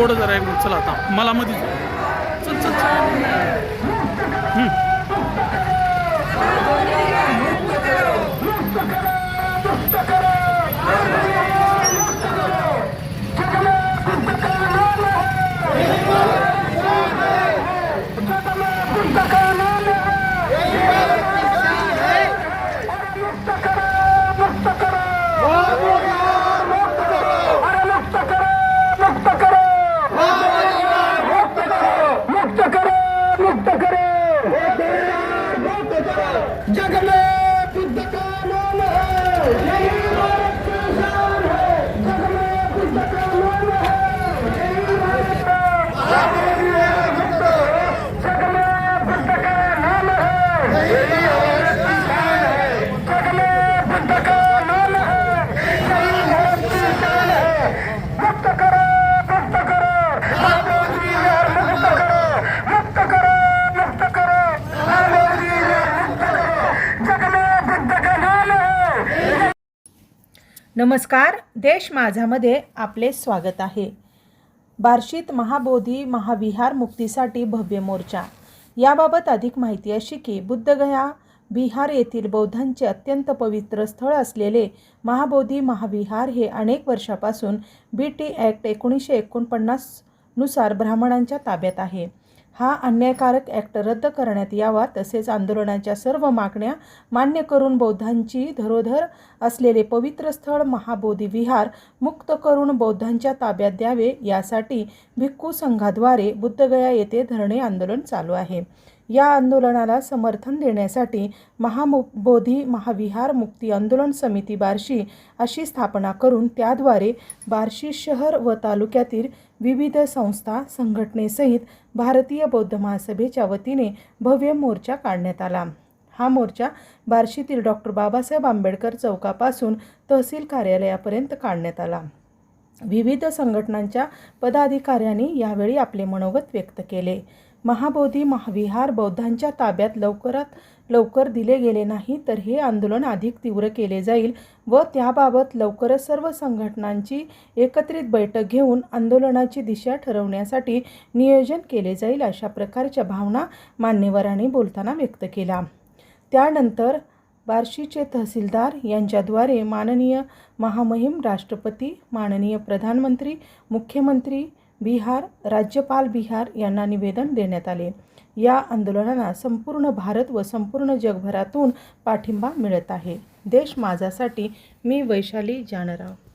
पुढं जरा एक चला आता. मला मध्ये चल चल चल हम्म. मुक्त करो मुक्त करो जग में बुद्ध का नाम है यही भारत की शान है जग में बुद्ध का नाम है यही भारत का जग में बुद्ध का नाम है यही भारत की शान है जग में बुद्ध का नाम है यही भारत की शान है मुक्त करो मुक्त करो मोदी यार मुक्त करो मुक्त करो मुक्त करो मोदी यार मुक्त करो जग में बुद्ध का नाम है नमस्कार देश माझामध्ये आपले स्वागत आहे. बार्शीत महाबोधी महाविहार मुक्तीसाठी भव्य मोर्चा. याबाबत अधिक माहिती अशी की बुद्धगया बिहार येथील बौद्धांचे अत्यंत पवित्र स्थळ असलेले महाबोधी महाविहार हे अनेक वर्षापासून बी टी ॲक्ट एकोणीसशे एकोणपन्नासनुसार ब्राह्मणांच्या ताब्यात आहे. हा अन्यायकारक ॲक्ट रद्द करण्यात यावा तसेच आंदोलनाच्या सर्व मागण्या मान्य करून बौद्धांची धरोधर असलेले पवित्र स्थळ महाबोधी विहार मुक्त करून बौद्धांच्या ताब्यात द्यावे यासाठी भिक्खू संघाद्वारे बुद्धगया येथे धरणे आंदोलन चालू आहे. या आंदोलनाला समर्थन देण्यासाठी महाबोधी महाविहार मुक्ती आंदोलन समिती बार्शी अशी स्थापना करून त्याद्वारे बार्शी शहर व तालुक्यातील विविध संस्था संघटनेसहित भारतीय बौद्ध महासभेच्या वतीने भव्य मोर्चा काढण्यात आला. हा मोर्चा बार्शीतील डॉक्टर बाबासाहेब आंबेडकर चौकापासून तहसील कार्यालयापर्यंत काढण्यात आला. विविध संघटनांच्या पदाधिकाऱ्यांनी यावेळी आपले मनोगत व्यक्त केले. महाबोधी महाविहार बौद्धांच्या ताब्यात लवकरात लवकर दिले गेले नाही तर हे आंदोलन अधिक तीव्र केले जाईल व त्याबाबत लवकरच सर्व संघटनांची एकत्रित बैठक घेऊन आंदोलनाची दिशा ठरवण्यासाठी नियोजन केले जाईल अशा प्रकारच्या भावना मान्यवरांनी बोलताना व्यक्त केला त्यानंतर बार्शीचे तहसीलदार यांच्याद्वारे माननीय महामहिम राष्ट्रपती माननीय प्रधानमंत्री मुख्यमंत्री बिहार राज्यपाल बिहार यांना निवेदन देण्यात आले. या आंदोलनाला संपूर्ण भारत व संपूर्ण जगभरातून पाठिंबा मिळत आहे. देश माझ्यासाठी मी वैशाली जानराव.